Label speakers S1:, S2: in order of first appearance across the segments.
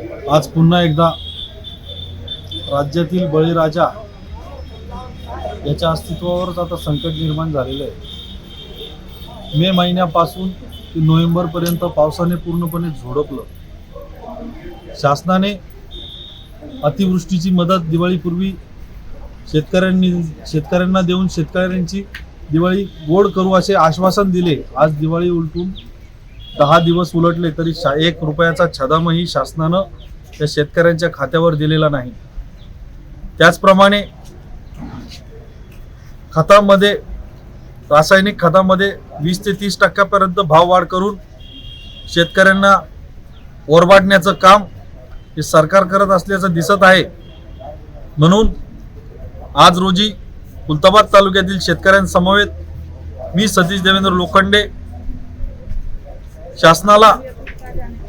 S1: आज पुन्हा एकदा राज्यातील बळीराजा याच्या अस्तित्वावरच आता संकट निर्माण झालेलं आहे. मे महिन्यापासून ते नोव्हेंबरपर्यंत पावसाने पूर्णपणे झोडपलं. शासनाने अतिवृष्टीची मदत दिवाळीपूर्वी शेतकऱ्यांनी शेतकऱ्यांना देऊन शेतकऱ्यांची दिवाळी गोड करू असे आश्वासन दिले. आज दिवाळी उलटून दहा दिवस उलटले तरी शा एक रुपयाचा छदामही शासनानं त्या शेतकऱ्यांच्या खात्यावर दिलेला नाही. त्याचप्रमाणे खतामध्ये रासायनिक खतामध्ये वीस ते तीस टक्क्यापर्यंत भाव वाढ करून शेतकऱ्यांना ओरबाडण्याचं काम हे सरकार करत असल्याचं दिसत आहे. म्हणून आज रोजी खुलताबाद तालुक्यातील शेतकऱ्यांसमवेत मी सतीश देवेंद्र लोखंडे शासनाला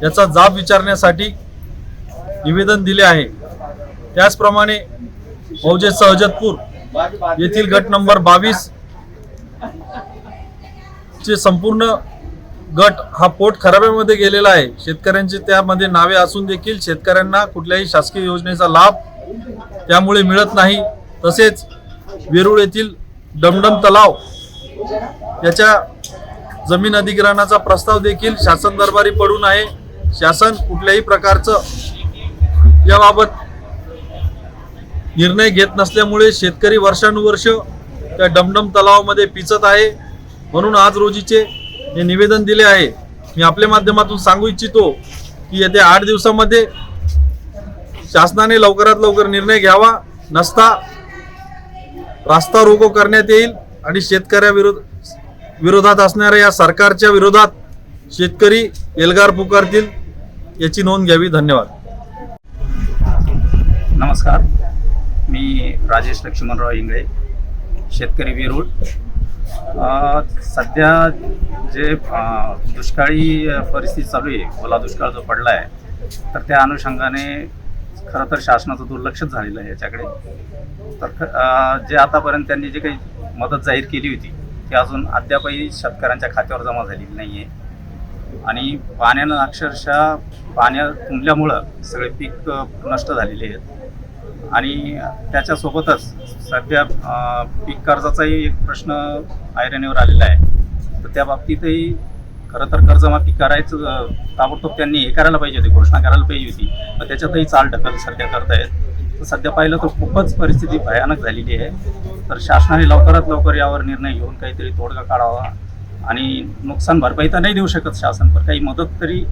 S1: याचा जाब विचारण्यासाठी निवेदन दिले आहे. त्याचप्रमाणे मौजे सहजतपूर येथील गट नंबर बावीस चे संपूर्ण गट हा पोट खराब्यामध्ये गेलेला आहे. शेतकऱ्यांचे त्यामध्ये नावे असून देखील शेतकऱ्यांना कुठल्याही शासकीय योजनेचा लाभ त्यामुळे मिळत नाही. तसेच वेरूळ येथील डमडम तलाव याच्या जमीन अधिग्रहणाचा प्रस्ताव देखील शासन दरबारी पडून आहे. शासन कुठल्याही प्रकारचं याबाबत निर्णय घेत नसल्यामुळे शेतकरी वर्षानुवर्ष त्या डमडम तलावामध्ये पिचत आहे. म्हणून आज रोजीचे हे निवेदन दिले आहे. मी आपल्या माध्यमातून सांगू इच्छितो की येत्या आठ दिवसामध्ये शासनाने लवकरात लवकर निर्णय घ्यावा. नसता रास्ता रोको करण्यात येईल आणि शेतकऱ्याविरोध विरोधात असणाऱ्या या सरकारच्या विरोधात शेतकरी एल्गार पुकारतील याची नोंद घ्यावी. धन्यवाद.
S2: नमस्कार. मी राजेश लक्ष्मणराव इंगळे शेतकरी वेरूळ सध्या जे दुष्काळी परिस्थिती चालू आहे ओला दुष्काळ जो पडला आहे तर त्या अनुषंगाने खरं तर शासनाचं दुर्लक्षच झालेलं आहे याच्याकडे. तर जे आतापर्यंत त्यांनी जे काही मदत जाहीर केली होती ती अजून अद्यापही शेतकऱ्यांच्या खात्यावर जमा झालेली नाही आहे आणि पाण्यानं अक्षरशः पाण्या तुंबल्यामुळं सगळे पीक नष्ट झालेले आहेत. आणि त्याच्यासोबतच सध्या पीक कर्जाचाही एक प्रश्न ऐरणीवर आलेला आहे. तर त्या बाबतीतही खरं तर कर्जमाफी करायचं ताबडतोब त्यांनी हे करायला पाहिजे होती घोषणा करायला पाहिजे होती. तर त्याच्यातही चाल ढकल सध्या करतायत. तर सध्या पाहिलं तर खूपच परिस्थिती भयानक झालेली आहे. तर शासनाने लवकरात लवकर यावर निर्णय घेऊन काहीतरी तोडगा काढावा आणि नुकसान भरपाई तर नाही देऊ शकत शासन पण काही मदत तरी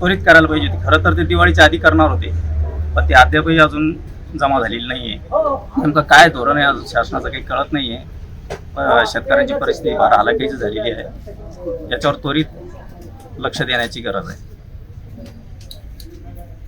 S2: त्वरित करायला पाहिजे होती. खरं तर ते दिवाळीच्या आधी करणार होते पण ते अद्यापही अजून जमा झालेली नाही आहे नेमकं काय धोरण आहे अजून शासनाचं काही कळत नाही आहे शेतकऱ्यांची परिस्थिती फार हालाकीची झालेली आहे. याच्यावर त्वरित लक्ष देण्याची गरज आहे.